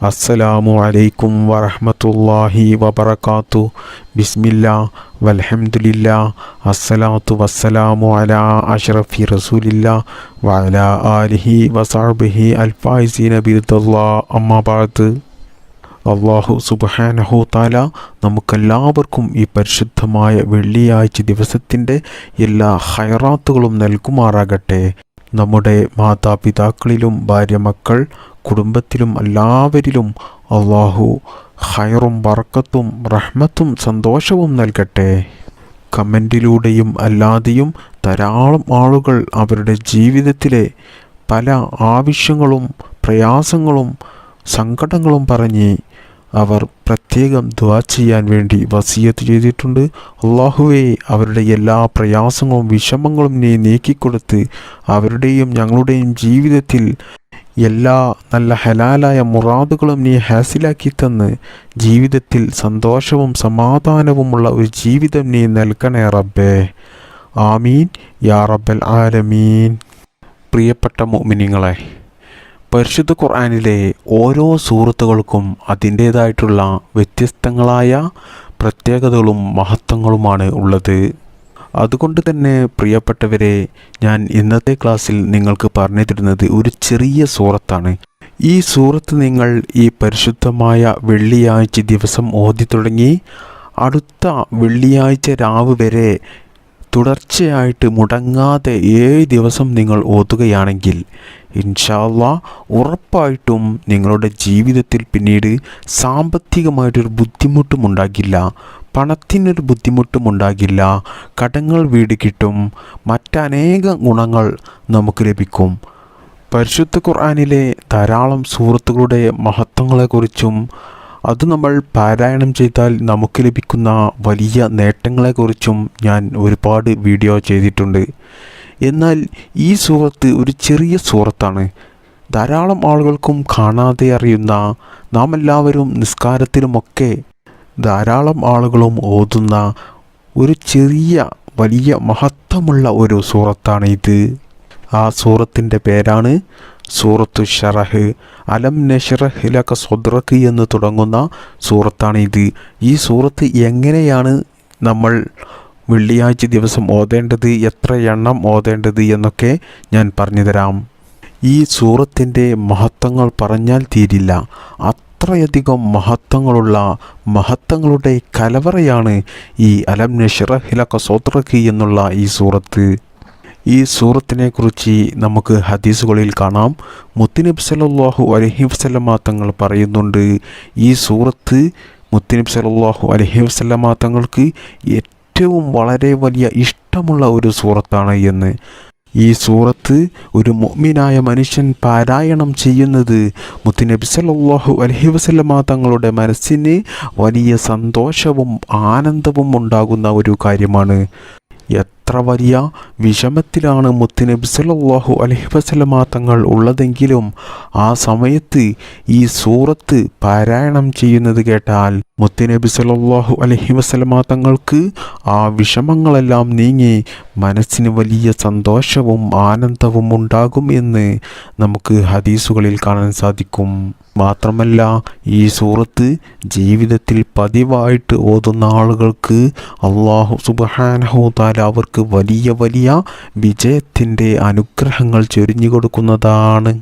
അസ്സലാമു അലൈക്കും വറഹ്മത്തുള്ളാഹി വബറകാതു ബിസ്മില്ലാ വൽഹംദുലില്ലാ അസ്സലാത്തു വസ്സലാമു അലാ അഷ്റഫി റസൂലില്ലാ വഅലാ ആലിഹി വസഹ്ബിഹി അൽഫായിസീന ബിറുദല്ലാ അമ്മാ ബഅദ് അള്ളാഹു സുബഹാനഹു താല നമുക്കെല്ലാവർക്കും ഈ പരിശുദ്ധമായ വെള്ളിയാഴ്ച ദിവസത്തിന്റെ എല്ലാ ഹൈറാത്തുകളും നൽകുമാറാകട്ടെ. നമ്മുടെ മാതാപിതാക്കളിലും ഭാര്യ മക്കൾ കുടുംബത്തിലും എല്ലാവരിലും അള്ളാഹു ഹൈറും ബർക്കത്തും റഹ്മത്തും സന്തോഷവും നൽകട്ടെ. കമന്റിലൂടെയും അല്ലാതെയും ധാരാളം ആളുകൾ അവരുടെ ജീവിതത്തിലെ പല ആവശ്യങ്ങളും പ്രയാസങ്ങളും സങ്കടങ്ങളും പറഞ്ഞ് അവർ പ്രത്യേകം ദ്വാ ചെയ്യാൻ വേണ്ടി വസീയത്ത് ചെയ്തിട്ടുണ്ട്. അള്ളാഹുവെ അവരുടെ എല്ലാ പ്രയാസങ്ങളും വിഷമങ്ങളും നീ നീക്കിക്കൊടുത്ത് അവരുടെയും ഞങ്ങളുടെയും ജീവിതത്തിൽ എല്ലാ നല്ല ഹലാലായ മുറാദുകളും നീ ഹാസിലാക്കി തന്ന് ജീവിതത്തിൽ സന്തോഷവും സമാധാനവുമുള്ള ഒരു ജീവിതം നീ നൽകണേ റബ്ബേ. ആമീൻ. യാ റബ്ബൽ ആലമീൻ. പ്രിയപ്പെട്ട മുഅ്മിനീങ്ങളെ പരിശുദ്ധ ഖുർആാനിലെ ഓരോ സുഹൃത്തുക്കൾക്കും അതിന്റേതായിട്ടുള്ള വ്യത്യസ്തങ്ങളായ പ്രത്യേകതകളും മഹത്വങ്ങളുമാണ് ഉള്ളത്. അതുകൊണ്ട് തന്നെ പ്രിയപ്പെട്ടവരെ ഞാൻ ഇന്നത്തെ ക്ലാസ്സിൽ നിങ്ങൾക്ക് പറഞ്ഞു തരുന്നത് ഒരു ചെറിയ സൂറത്താണ്. ഈ സൂറത്ത് നിങ്ങൾ ഈ പരിശുദ്ധമായ വെള്ളിയാഴ്ച ദിവസം ഓതി തുടങ്ങി അടുത്ത വെള്ളിയാഴ്ച രാവ് വരെ തുടർച്ചയായിട്ട് മുടങ്ങാതെ ഏഴ് ദിവസം നിങ്ങൾ ഓതുകയാണെങ്കിൽ ഇൻഷാല്ല ഉറപ്പായിട്ടും നിങ്ങളുടെ ജീവിതത്തിൽ പിന്നീട് സാമ്പത്തികമായിട്ടൊരു ബുദ്ധിമുട്ടും ഉണ്ടാകില്ല പണത്തിനൊരു ബുദ്ധിമുട്ടും ഉണ്ടാകില്ല കടങ്ങൾ വീട് കിട്ടും മറ്റനേകം ഗുണങ്ങൾ നമുക്ക് ലഭിക്കും. പരിശുദ്ധ ഖുർആാനിലെ ധാരാളം സുഹൃത്തുക്കളുടെ മഹത്വങ്ങളെക്കുറിച്ചും അത് നമ്മൾ പാരായണം ചെയ്താൽ നമുക്ക് ലഭിക്കുന്ന വലിയ നേട്ടങ്ങളെക്കുറിച്ചും ഞാൻ ഒരുപാട് വീഡിയോ ചെയ്തിട്ടുണ്ട്. എന്നാൽ ഈ സൂറത്ത് ഒരു ചെറിയ സൂറത്താണ്. ധാരാളം ആളുകൾക്കും കാണാതെ അറിയുന്ന നാം എല്ലാവരും നിസ്കാരത്തിലുമൊക്കെ ധാരാളം ആളുകളും ഓതുന്ന ഒരു ചെറിയ വലിയ മഹത്വമുള്ള ഒരു സൂറത്താണ് ഇത് ആ സൂറത്തിന്റെ പേരാണ് സൂറത്തു ഷറഹ്. അലം നഷറഹ് ലക സ്വദ്രക്ക് എന്ന് തുടങ്ങുന്ന സൂറത്താണ് ഇത് ഈ സൂറത്ത് എങ്ങനെയാണ് നമ്മൾ വെള്ളിയാഴ്ച ദിവസം ഓതേണ്ടത് എത്ര എണ്ണം ഓതേണ്ടത് എന്നൊക്കെ ഞാൻ പറഞ്ഞുതരാം. ഈ സൂറത്തിന്റെ മഹത്വങ്ങൾ പറഞ്ഞാൽ തീരില്ല. അത്രയധികം മഹത്വങ്ങളുള്ള മഹത്വങ്ങളുടെ കലവറയാണ് ഈ അലം നഷറഹിലക സ്വദ്രക്ക് എന്നുള്ള ഈ സൂറത്ത്. ഈ സൂറത്തിനെ കുറിച്ച് നമുക്ക് ഹദീസുകളിൽ കാണാം. മുത്തിനബ് സല്ലല്ലാഹു അലഹി വസല്ലമ തങ്ങൾ പറയുന്നുണ്ട് ഈ സൂറത്ത് മുത്തിനബ് സല്ലല്ലാഹു അലഹി വസല്ലമ തങ്ങൾക്ക് ഏറ്റവും വളരെ വലിയ ഇഷ്ടമുള്ള ഒരു സൂറത്താണ് എന്ന്. ഈ സൂറത്ത് ഒരു മുഅ്മിനായ മനുഷ്യൻ പാരായണം ചെയ്യുന്നത് മുത്തുനബി സല്ലല്ലാഹു അലഹി വസല്ലമ തങ്ങളുടെ മനസ്സിന് വലിയ സന്തോഷവും ആനന്ദവും ഉണ്ടാകുന്ന ഒരു കാര്യമാണ്. എത്ര വലിയ വിഷമത്തിലാണ് മുത്തുനബി സല്ലല്ലാഹു അലഹി വസല്ലമ തങ്ങൾ ഉള്ളതെങ്കിലും ആ സമയത്ത് ഈ സൂറത്ത് പാരായണം ചെയ്യുന്നത് കേട്ടാൽ മുത്തുനബി സല്ലല്ലാഹു അലഹി വസല്ലമ തങ്ങൾക്ക് ആ വിഷമങ്ങളെല്ലാം നീങ്ങി മനസ്സിന് വലിയ സന്തോഷവും ആനന്ദവും ഉണ്ടാകും എന്ന് നമുക്ക് ഹദീസുകളിൽ കാണാൻ സാധിക്കും. മാത്രമല്ല ഈ സൂറത്ത് ജീവിതത്തിൽ പതിവായിട്ട് ഓതുന്ന ആളുകൾക്ക് അള്ളാഹു സുബഹാനഹു താല അവർക്ക് വലിയ വലിയ വിജയത്തിന്റെ അനുഗ്രഹങ്ങൾ ചൊരിഞ്ഞു കൊടുക്കുന്നതാണ്.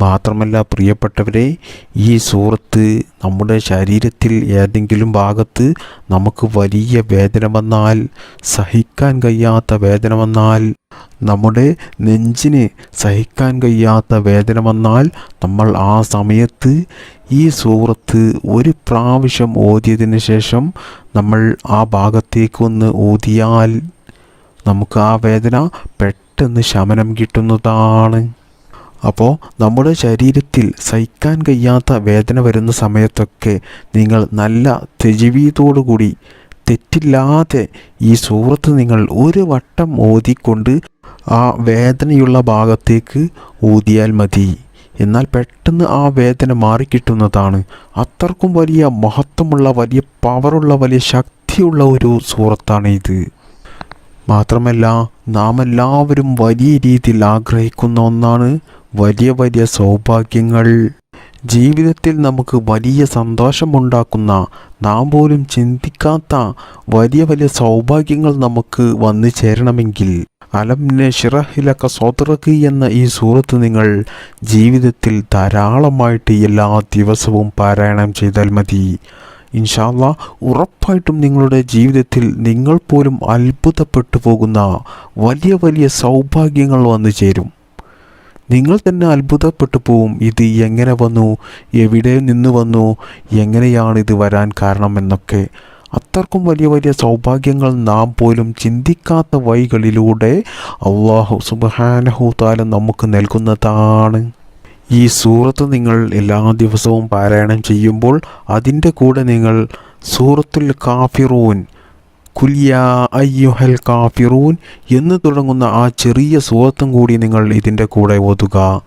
മാത്രമല്ല പ്രിയപ്പെട്ടവരെ ഈ സൂറത്ത് നമ്മുടെ ശരീരത്തിൽ ഏതെങ്കിലും ഭാഗത്ത് നമുക്ക് വലിയ വേദന വന്നാൽ സഹിക്കാൻ കഴിയാത്ത വേദന വന്നാൽ നമ്മുടെ നെഞ്ചിന് സഹിക്കാൻ കഴിയാത്ത വേദന വന്നാൽ നമ്മൾ ആ സമയത്ത് ഈ സൂറത്ത് ഒരു പ്രാവശ്യം ഓതിയതിന് ശേഷം നമ്മൾ ആ ഭാഗത്തേക്ക് ഒന്ന് ഊതിയാൽ നമുക്ക് ആ വേദന പെട്ടെന്ന് ശമനം കിട്ടുന്നതാണ്. അപ്പോൾ നമ്മുടെ ശരീരത്തിൽ സഹിക്കാൻ കഴിയാത്ത വേദന വരുന്ന സമയത്തൊക്കെ നിങ്ങൾ നല്ല തെജിവീതോടുകൂടി തെറ്റില്ലാതെ ഈ സൂറത്ത് നിങ്ങൾ ഒരു വട്ടം ഓതിക്കൊണ്ട് ആ വേദനയുള്ള ഭാഗത്തേക്ക് ഊതിയാൽ മതി. എന്നാൽ പെട്ടെന്ന് ആ വേദന മാറിക്കിട്ടുന്നതാണ്. അത്രക്കും വലിയ മഹത്വമുള്ള വലിയ പവറുള്ള വലിയ ശക്തിയുള്ള ഒരു സൂറത്താണ് ഇത് മാത്രമല്ല നാം എല്ലാവരും വലിയ രീതിയിൽ ആഗ്രഹിക്കുന്ന ഒന്നാണ് വലിയ വലിയ സൗഭാഗ്യങ്ങൾ. ജീവിതത്തിൽ നമുക്ക് വലിയ സന്തോഷമുണ്ടാക്കുന്ന നാം പോലും ചിന്തിക്കാത്ത വലിയ വലിയ സൗഭാഗ്യങ്ങൾ നമുക്ക് വന്നു ചേരണമെങ്കിൽ അലം ഷിറഹിലക്ക സോത്രക്ക് എന്ന ഈ സൂറത്ത് നിങ്ങൾ ജീവിതത്തിൽ ധാരാളമായിട്ട് എല്ലാ ദിവസവും പാരായണം ചെയ്താൽ മതി. ഇൻഷാല്ല ഉറപ്പായിട്ടും നിങ്ങളുടെ ജീവിതത്തിൽ നിങ്ങൾ പോലും അത്ഭുതപ്പെട്ടു പോകുന്ന വലിയ വലിയ സൗഭാഗ്യങ്ങൾ വന്നു ചേരും. നിങ്ങൾ തന്നെ അത്ഭുതപ്പെട്ടു പോവും. ഇത് എങ്ങനെ വന്നു? എവിടെ നിന്ന് വന്നു? എങ്ങനെയാണ് ഇത് വരാൻ കാരണമെന്നൊക്കെ അത്രക്കും വലിയ വലിയ സൗഭാഗ്യങ്ങൾ നാം പോലും ചിന്തിക്കാത്ത വഴികളിലൂടെ അള്ളാഹു സുബാനഹു താല നമുക്ക് നൽകുന്നതാണ്. ഈ സൂറത്ത് നിങ്ങൾ എല്ലാ ദിവസവും പാരായണം ചെയ്യുമ്പോൾ അതിന്റെ കൂടെ നിങ്ങൾ സൂറത്തുൽ കാഫിറൂൻ കുല്യ അയ്യുഹൽ കാഫിറൂൻ എന്ന് തുടങ്ങുന്ന ആ ചെറിയ സൂറത്തും കൂടി നിങ്ങൾ ഇതിന്റെ കൂടെ ഓതുക.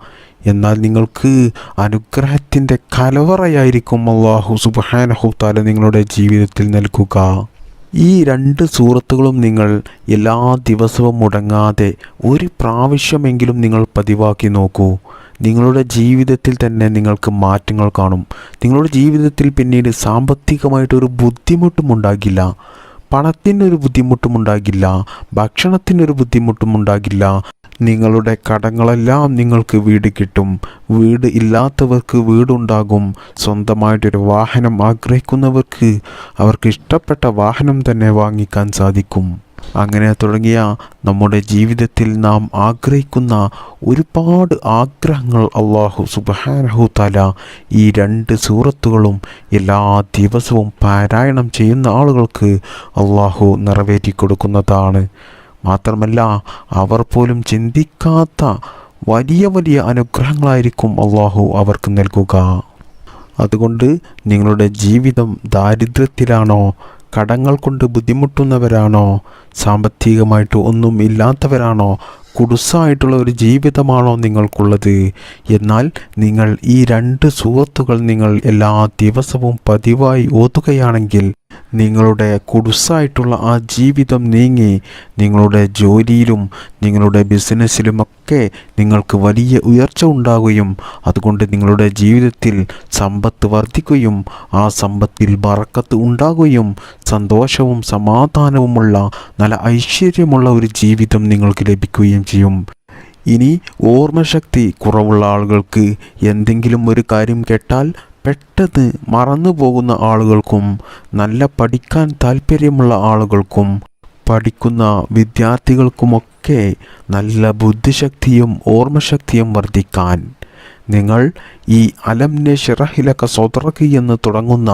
എന്നാൽ നിങ്ങൾക്ക് അനുഗ്രഹത്തിന്റെ കലവറയായിരിക്കും അള്ളാഹു സുബാനഹുത്താല നിങ്ങളുടെ ജീവിതത്തിൽ നൽകുക. ഈ രണ്ട് സൂറത്തുകളും നിങ്ങൾ എല്ലാ ദിവസവും മുടങ്ങാതെ ഒരു പ്രാവശ്യമെങ്കിലും നിങ്ങൾ പതിവാക്കി നോക്കൂ. നിങ്ങളുടെ ജീവിതത്തിൽ തന്നെ നിങ്ങൾക്ക് മാറ്റങ്ങൾ കാണും. നിങ്ങളുടെ ജീവിതത്തിൽ പിന്നീട് സാമ്പത്തികമായിട്ടൊരു ബുദ്ധിമുട്ടും ഉണ്ടാകില്ല. പണത്തിനൊരു ബുദ്ധിമുട്ടും ഉണ്ടാകില്ല. ഭക്ഷണത്തിനൊരു ബുദ്ധിമുട്ടും ഉണ്ടാകില്ല. നിങ്ങളുടെ കടങ്ങളെല്ലാം നിങ്ങൾക്ക് വീട് കിട്ടും. വീട് ഇല്ലാത്തവർക്ക് വീടുണ്ടാകും. സ്വന്തമായിട്ടൊരു വാഹനം ആഗ്രഹിക്കുന്നവർക്ക് അവർക്ക് ഇഷ്ടപ്പെട്ട വാഹനം തന്നെ വാങ്ങിക്കാൻ സാധിക്കും. അങ്ങനെ തുടങ്ങിയ നമ്മുടെ ജീവിതത്തിൽ നാം ആഗ്രഹിക്കുന്ന ഒരുപാട് ആഗ്രഹങ്ങൾ അള്ളാഹു സുബാനഹു തല ഈ രണ്ട് സൂറത്തുകളും എല്ലാ ദിവസവും പാരായണം ചെയ്യുന്ന ആളുകൾക്ക് അള്ളാഹു നിറവേറ്റി കൊടുക്കുന്നതാണ്. മാത്രമല്ല അവർ പോലും ചിന്തിക്കാത്ത വലിയ വലിയ അനുഗ്രഹങ്ങളായിരിക്കും അള്ളാഹു അവർക്ക് നൽകുക. അതുകൊണ്ട് നിങ്ങളുടെ ജീവിതം ദാരിദ്ര്യത്തിലാണോ കടങ്ങൾ കൊണ്ട് ബുദ്ധിമുട്ടുന്നവരാണോ? സാമ്പത്തികമായിട്ട് ഒന്നും ഇല്ലാത്തവരാണോ? കുടുസായിട്ടുള്ള ഒരു ജീവിതമാണോ നിങ്ങൾക്കുള്ളത്? എന്നാൽ നിങ്ങൾ ഈ രണ്ട് സുഹൃത്തുക്കൾ നിങ്ങൾ എല്ലാ ദിവസവും പതിവായി ഓതുകയാണെങ്കിൽ നിങ്ങളുടെ കുടുസായിട്ടുള്ള ആ ജീവിതം നീങ്ങി നിങ്ങളുടെ ജോലിയിലും നിങ്ങളുടെ ബിസിനസ്സിലുമൊക്കെ നിങ്ങൾക്ക് വലിയ ഉയർച്ച ഉണ്ടാകുകയും അതുകൊണ്ട് നിങ്ങളുടെ ജീവിതത്തിൽ സമ്പത്ത് വർദ്ധിക്കുകയും ആ സമ്പത്തിൽ ബറക്കത്ത് ഉണ്ടാകുകയും സന്തോഷവും സമാധാനവുമുള്ള നല്ല ഐശ്വര്യമുള്ള ഒരു ജീവിതം നിങ്ങൾക്ക് ലഭിക്കുകയും ചെയ്യും. ഇനി ഓർമ്മശക്തി കുറവുള്ള ആളുകൾക്ക് എന്തെങ്കിലും ഒരു കാര്യം കേട്ടാൽ പെട്ടെന്ന് മറന്നു പോകുന്ന ആളുകൾക്കും നല്ല പഠിക്കാൻ താല്പര്യമുള്ള ആളുകൾക്കും പഠിക്കുന്ന വിദ്യാർത്ഥികൾക്കുമൊക്കെ നല്ല ബുദ്ധിശക്തിയും ഓർമ്മശക്തിയും വർദ്ധിക്കാൻ. നിങ്ങൾ ഈ അലംനെ ഷിറഹിലക്ക സൊതറക്ക് എന്ന് തുടങ്ങുന്ന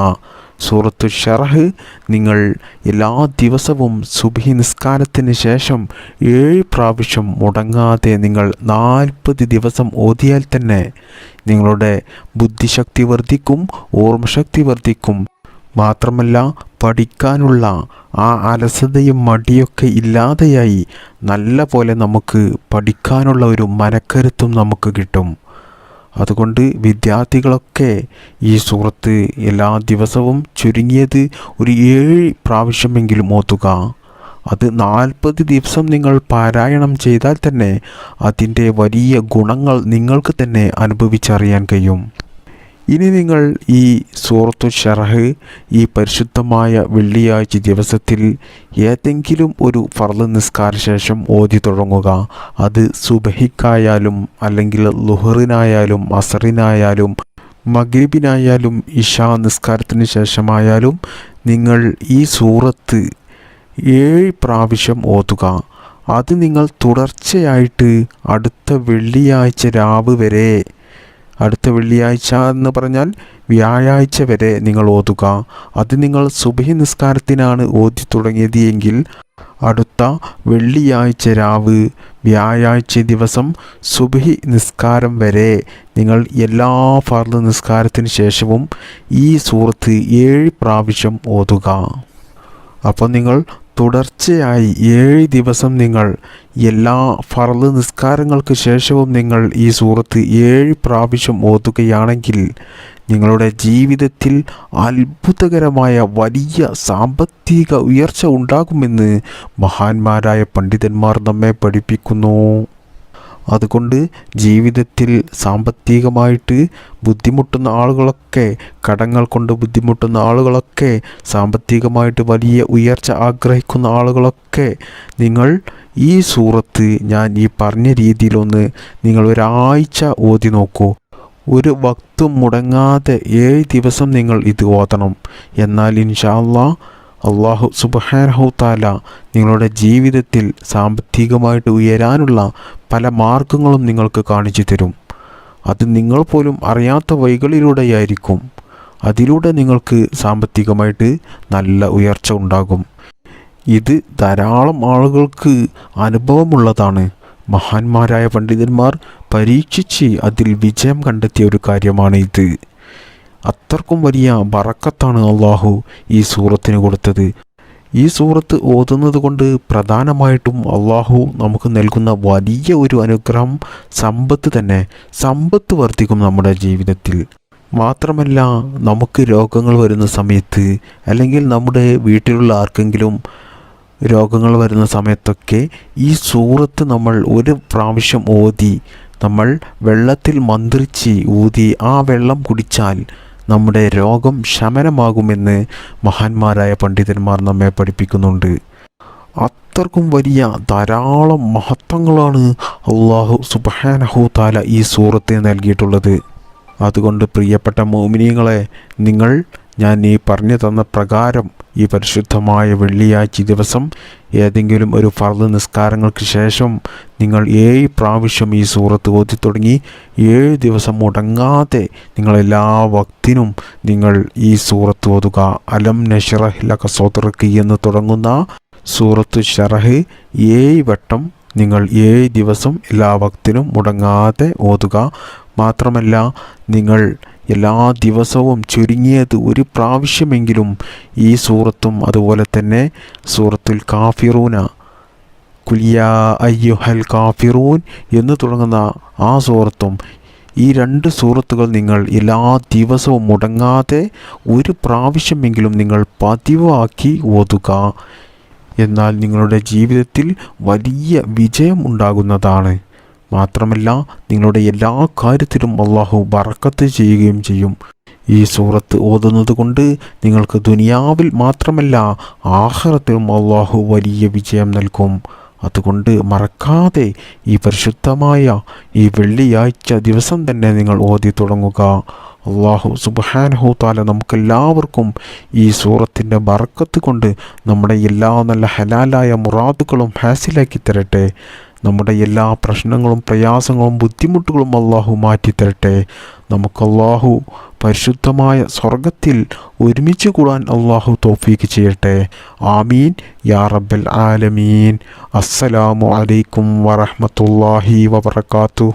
സൂറത്തു ഷറഹ് നിങ്ങൾ എല്ലാ ദിവസവും സുബി നിസ്കാരത്തിന് ശേഷം ഏഴ് പ്രാവശ്യം മുടങ്ങാതെ നിങ്ങൾ നാൽപ്പത് ദിവസം ഓതിയാൽ തന്നെ നിങ്ങളുടെ ബുദ്ധിശക്തി വർദ്ധിക്കും ഓർമ്മശക്തി വർദ്ധിക്കും. മാത്രമല്ല പഠിക്കാനുള്ള ആ അലസതയും മടിയൊക്കെ ഇല്ലാതെയായി നല്ല പോലെ നമുക്ക് പഠിക്കാനുള്ള ഒരു മനക്കരുത്തും നമുക്ക് കിട്ടും. അതുകൊണ്ട് വിദ്യാർത്ഥികളൊക്കെ ഈ സുഹൃത്ത് എല്ലാ ദിവസവും ചുരുങ്ങിയത് ഒരു ഏഴ് പ്രാവശ്യമെങ്കിലും ഓത്തുക അത് നാൽപ്പത് ദിവസം നിങ്ങൾ പാരായണം ചെയ്താൽ തന്നെ അതിന്റെ വലിയ ഗുണങ്ങൾ നിങ്ങൾക്ക് തന്നെ അനുഭവിച്ചറിയാൻ കഴിയും. ഇനി നിങ്ങൾ ഈ സൂറത്തു ഷറഹ് ഈ പരിശുദ്ധമായ വെള്ളിയാഴ്ച ദിവസത്തിൽ ഏതെങ്കിലും ഒരു ഫർദ് നിസ്കാര ശേഷം ഓതി തുടങ്ങുക. അത് സുബഹിക്കായാലും അല്ലെങ്കിൽ ലുഹറിനായാലും അസറിനായാലും മഗ്രിബിനായാലും ഇഷാ നിസ്കാരത്തിന് ശേഷമായാലും നിങ്ങൾ ഈ സൂറത്ത് ഏഴ് പ്രാവശ്യം ഓതുക. അത് നിങ്ങൾ തുടർച്ചയായിട്ട് അടുത്ത വെള്ളിയാഴ്ച രാവ് വരെ അടുത്ത വെള്ളിയാഴ്ച എന്ന് പറഞ്ഞാൽ വ്യാഴാഴ്ച വരെ നിങ്ങൾ ഓതുക. അത് നിങ്ങൾ സുബഹി നിസ്കാരത്തിനാണ് ഓതി തുടങ്ങിയത് എങ്കിൽ അടുത്ത വെള്ളിയാഴ്ച രാവ് വ്യാഴാഴ്ച ദിവസം സുബഹി നിസ്കാരം വരെ നിങ്ങൾ എല്ലാ ഫർദ് നിസ്കാരത്തിന് ശേഷവും ഈ സൂറത്ത് ഏഴ് പ്രാവശ്യം ഓതുക. അപ്പോൾ നിങ്ങൾ തുടർച്ചയായി ഏഴ് ദിവസം നിങ്ങൾ എല്ലാ ഫർദ് നിസ്കാരങ്ങൾക്ക് ശേഷവും നിങ്ങൾ ഈ സൂറത്ത് ഏഴ് പ്രാവശ്യം ഓതുകയാണെങ്കിൽ നിങ്ങളുടെ ജീവിതത്തിൽ അത്ഭുതകരമായ വലിയ സാമ്പത്തിക ഉയർച്ച ഉണ്ടാകുമെന്ന് മഹാന്മാരായ പണ്ഡിതന്മാർ നമ്മെ പഠിപ്പിക്കുന്നു. അതുകൊണ്ട് ജീവിതത്തിൽ സാമ്പത്തികമായിട്ട് ബുദ്ധിമുട്ടുന്ന ആളുകളൊക്കെ കടങ്ങൾ കൊണ്ട് ബുദ്ധിമുട്ടുന്ന ആളുകളൊക്കെ സാമ്പത്തികമായിട്ട് വലിയ ഉയർച്ച ആഗ്രഹിക്കുന്ന ആളുകളൊക്കെ നിങ്ങൾ ഈ സൂറത്ത് ഞാൻ ഈ പറഞ്ഞ രീതിയിലൊന്ന് നിങ്ങൾ ഒരാഴ്ച ഓതി നോക്കൂ. ഒരു വക്തും മുടങ്ങാതെ ഏഴ് ദിവസം നിങ്ങൾ ഇത് ഓതണം. എന്നാൽ ഇൻഷാല്ലാ അള്ളാഹു സുബഹാനഹു താല നിങ്ങളുടെ ജീവിതത്തിൽ സാമ്പത്തികമായിട്ട് ഉയരാനുള്ള പല മാർഗങ്ങളും നിങ്ങൾക്ക് കാണിച്ചു തരും. അത് നിങ്ങൾ പോലും അറിയാത്ത വഴികളിലൂടെയായിരിക്കും. അതിലൂടെ നിങ്ങൾക്ക് സാമ്പത്തികമായിട്ട് നല്ല ഉയർച്ച ഉണ്ടാകും. ഇത് ധാരാളം ആളുകൾക്ക് അനുഭവമുള്ളതാണ്. മഹാന്മാരായ പണ്ഡിതന്മാർ പരീക്ഷിച്ച് അതിൽ വിജയം കണ്ടെത്തിയ ഒരു കാര്യമാണ് ഇത് അത്രക്കും വലിയ ബറക്കത്താണ് അള്ളാഹു ഈ സൂറത്തിന് കൊടുത്തത്. ഈ സൂറത്ത് ഓതുന്നത് കൊണ്ട് പ്രധാനമായിട്ടും അള്ളാഹു നമുക്ക് നൽകുന്ന വലിയ ഒരു അനുഗ്രഹം സമ്പത്ത് തന്നെ. സമ്പത്ത് വർദ്ധിക്കും നമ്മുടെ ജീവിതത്തിൽ. മാത്രമല്ല നമുക്ക് രോഗങ്ങൾ വരുന്ന സമയത്ത് അല്ലെങ്കിൽ നമ്മുടെ വീട്ടിലുള്ള ആർക്കെങ്കിലും രോഗങ്ങൾ വരുന്ന സമയത്തൊക്കെ ഈ സൂറത്ത് നമ്മൾ ഒരു പ്രാവശ്യം ഓതി നമ്മൾ വെള്ളത്തിൽ മന്ത്രിച്ച് ഊതി ആ വെള്ളം കുടിച്ചാൽ നമ്മുടെ രോഗം ശമനമാകുമെന്ന് മഹാന്മാരായ പണ്ഡിതന്മാർ നമ്മെ പഠിപ്പിക്കുന്നുണ്ട്. അത്രക്കും വലിയ ധാരാളം മഹത്വങ്ങളാണ് അള്ളാഹു സുബാനഹു താല ഈ സൂറത്തെ നൽകിയിട്ടുള്ളത്. അതുകൊണ്ട് പ്രിയപ്പെട്ട മോമിനിയങ്ങളെ നിങ്ങൾ ഞാൻ ഈ പറഞ്ഞു തന്ന പ്രകാരം ഈ പരിശുദ്ധമായ വെള്ളിയാഴ്ച ദിവസം ഏതെങ്കിലും ഒരു ഫർദ് നിസ്കാരങ്ങൾക്ക് ശേഷം നിങ്ങൾ ഏഴ് പ്രാവശ്യം ഈ സൂറത്ത് ഓതി തുടങ്ങി ഏഴ് ദിവസം മുടങ്ങാതെ നിങ്ങൾ എല്ലാ വക്തിനും നിങ്ങൾ ഈ സൂറത്ത് ഓതുക. അലം നഷറഹ് ലക സോദർക്ക് എന്ന് തുടങ്ങുന്ന സൂറത്ത് ഷറഹ് ഏഴ് വട്ടം നിങ്ങൾ ഏഴ് ദിവസം എല്ലാ വക്തിനും മുടങ്ങാതെ ഓതുക. മാത്രമല്ല നിങ്ങൾ എല്ലാ ദിവസവും ചുരുങ്ങിയത് ഒരു പ്രാവശ്യമെങ്കിലും ഈ സൂറത്തും അതുപോലെ തന്നെ സൂറത്തുൽ കാഫിറൂന. കുലിയ അയ്യുഹൽ കാഫിറൂൻ എന്ന് തുടങ്ങുന്ന ആ സൂറത്തും ഈ രണ്ട് സൂറത്തുകൾ നിങ്ങൾ എല്ലാ ദിവസവും മുടങ്ങാതെ ഒരു പ്രാവശ്യമെങ്കിലും നിങ്ങൾ പതിവാക്കി ഓതുക. എന്നാൽ നിങ്ങളുടെ ജീവിതത്തിൽ വലിയ വിജയം ഉണ്ടാകുന്നതാണ്. മാത്രമല്ല നിങ്ങളുടെ എല്ലാ കാര്യത്തിലും അള്ളാഹു ബറക്കത്ത് ചെയ്യുകയും ചെയ്യും. ഈ സൂറത്ത് ഓതുന്നത് കൊണ്ട് നിങ്ങൾക്ക് ദുനിയാവിൽ മാത്രമല്ല ആഹ്റത്തിലും അള്ളാഹു വലിയ വിജയം നൽകും. അതുകൊണ്ട് മറക്കാതെ ഈ പരിശുദ്ധമായ ഈ വെള്ളിയാഴ്ച ദിവസം തന്നെ നിങ്ങൾ ഓതി തുടങ്ങുക. അള്ളാഹു സുബാനഹു താല നമുക്കെല്ലാവർക്കും ഈ സൂറത്തിന്റെ ബറക്കത്ത് കൊണ്ട് നമ്മുടെ എല്ലാ നല്ല ഹലാലായ മുറാദുകളും ഹാസിലാക്കി തരട്ടെ. നമ്മുടെ എല്ലാ പ്രശ്നങ്ങളും പ്രയാസങ്ങളും ബുദ്ധിമുട്ടുകളും അള്ളാഹു മാറ്റിത്തരട്ടെ. നമുക്ക് അള്ളാഹു പരിശുദ്ധമായ സ്വർഗത്തിൽ ഒരുമിച്ച് കൂടാൻ അള്ളാഹു തോഫീക്ക് ചെയ്യട്ടെ. ആമീൻ. യാ റബ്ബൽ ആലമീൻ. അസ്സലാമു അലൈക്കും വറഹമത്തല്ലാഹി വബർക്കാത്തു